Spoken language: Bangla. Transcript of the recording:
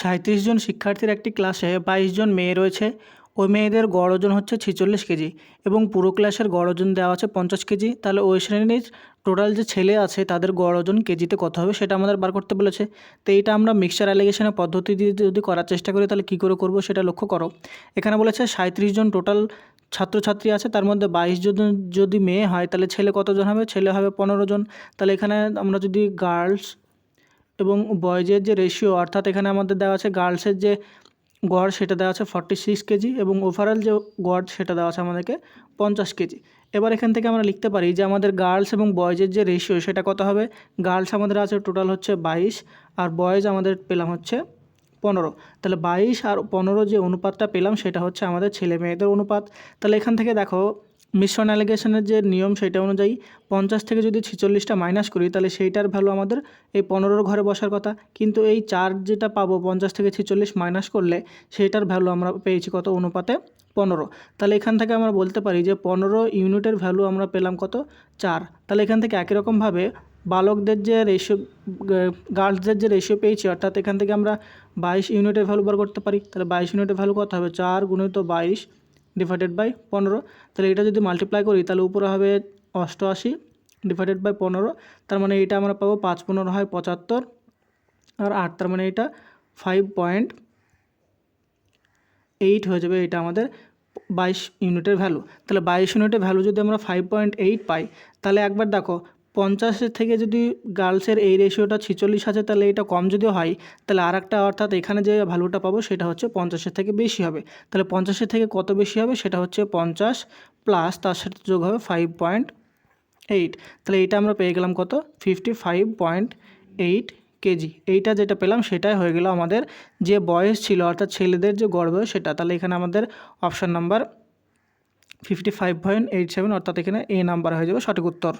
সাঁইত্রিশ জন শিক্ষার্থীর একটি ক্লাসে বাইশ জন মেয়ে রয়েছে। ওই মেয়েদের গড় ওজন হচ্ছে ছেচল্লিশ কেজি এবং পুরো ক্লাসের গড় ওজন দেওয়া আছে পঞ্চাশ কেজি। তাহলে ওই শ্রেণির টোটাল যে ছেলে আছে, তাদের গড় ওজন কেজিতে কত হবে সেটা আমাদের বার করতে বলেছে। তো এইটা আমরা মিক্সচার অ্যালিগেশনের পদ্ধতি দিয়ে যদি করার চেষ্টা করি, তাহলে কী করে করব সেটা লক্ষ্য করো। এখানে বলেছে সাঁইত্রিশ জন টোটাল ছাত্রছাত্রী আছে, তার মধ্যে বাইশ জন যদি মেয়ে হয়, তাহলে ছেলে কতজন হবে? ছেলে হবে পনেরো জন। তাহলে এখানে আমরা যদি গার্লস এবং বয়েজের যে রেশিও অর্থাৎ এখানে আমাদের দেওয়া আছে গার্লসের যে গড়, সেটা দেওয়া আছে ফর্টি সিক্স কেজি এবং ওভারঅল যে গড়, সেটা দেওয়া আছে আমাদেরকে পঞ্চাশ কেজি এবার এখান থেকে আমরা লিখতে পারি যে আমাদের গার্লস এবং বয়েজের যে রেশিও সেটা কত হবে? গার্লস আমাদের আছে টোটাল হচ্ছে বাইশ, আর বয়েজ আমাদের পেলাম হচ্ছে পনেরো। তাহলে বাইশ আর পনেরো যে অনুপাতটা পেলাম, সেটা হচ্ছে আমাদের ছেলে মেয়েদের অনুপাত। তাহলে এখান থেকে দেখো মিশ্রণ অ্যালিগেশনের যে নিয়ম সেটা অনুযায়ী পঞ্চাশ থেকে যদি ছেচল্লিশটা মাইনাস করি, তাহলে সেইটার ভ্যালু আমাদের এই পনেরোর ঘরে বসার কথা। কিন্তু এই চার যেটা পাবো, পঞ্চাশ থেকে ছেচল্লিশ মাইনাস করলে সেইটার ভ্যালু আমরা পেয়েছি কত? অনুপাতে পনেরো। তাহলে এখান থেকে আমরা বলতে পারি যে পনেরো ইউনিটের ভ্যালু আমরা পেলাম কত? চার। তাহলে এখান থেকে একই রকমভাবে বালকদের যে রেশিও গার্লসদের যে রেশিও পেয়েছি, অর্থাৎ এখান থেকে আমরা বাইশ ইউনিটের ভ্যালু বার করতে পারি। তাহলে বাইশ ইউনিটের ভ্যালু কত হবে? চার গুণিত বাইশ ডিভাইডেড বাই পনেরো, তাহলে এটা যদি মাল্টিপ্লাই করি, তাহলে উপরে হবে অষ্টআশি ডিভাইডেড বাই পনেরো, তার মানে এটা আমরা পাবো পাঁচ পনেরো হয় পঁচাত্তর, আর আট তার মানে এটা ফাইভ পয়েন্ট এইট হয়ে যাবে, এটা আমাদের বাইশ ইউনিটের ভ্যালু তাহলে বাইশ ইউনিটের ভ্যালু যদি আমরা ফাইভ পয়েন্ট এইট পাই, তাহলে একবার দেখো পঞ্চাশের থেকে যদি গার্লসের এই রেশিওটা ছিচল্লিশ আছে, তাহলে এটা কম যদি হয়, তাহলে আর একটা অর্থাৎ এখানে যে ভ্যালুটা পাবো সেটা হচ্ছে পঞ্চাশের থেকে বেশি হবে। তাহলে পঞ্চাশের থেকে কত বেশি হবে? সেটা হচ্ছে পঞ্চাশ প্লাস তার সাথে যোগ হবে ফাইভ পয়েন্ট এইট তাহলে এইটা আমরা পেয়ে গেলাম কত? Fifty five point eight K G এইটা যেটা পেলাম সেটাই হয়ে গেল আমাদের যে বয়স ছিল, অর্থাৎ ছেলেদের যে গড় বয়স সেটা। তাহলে এখানে আমাদের option number fifty five point eight seven অর্থাৎ এখানে এ নাম্বার হয়ে যাবে সঠিক উত্তর।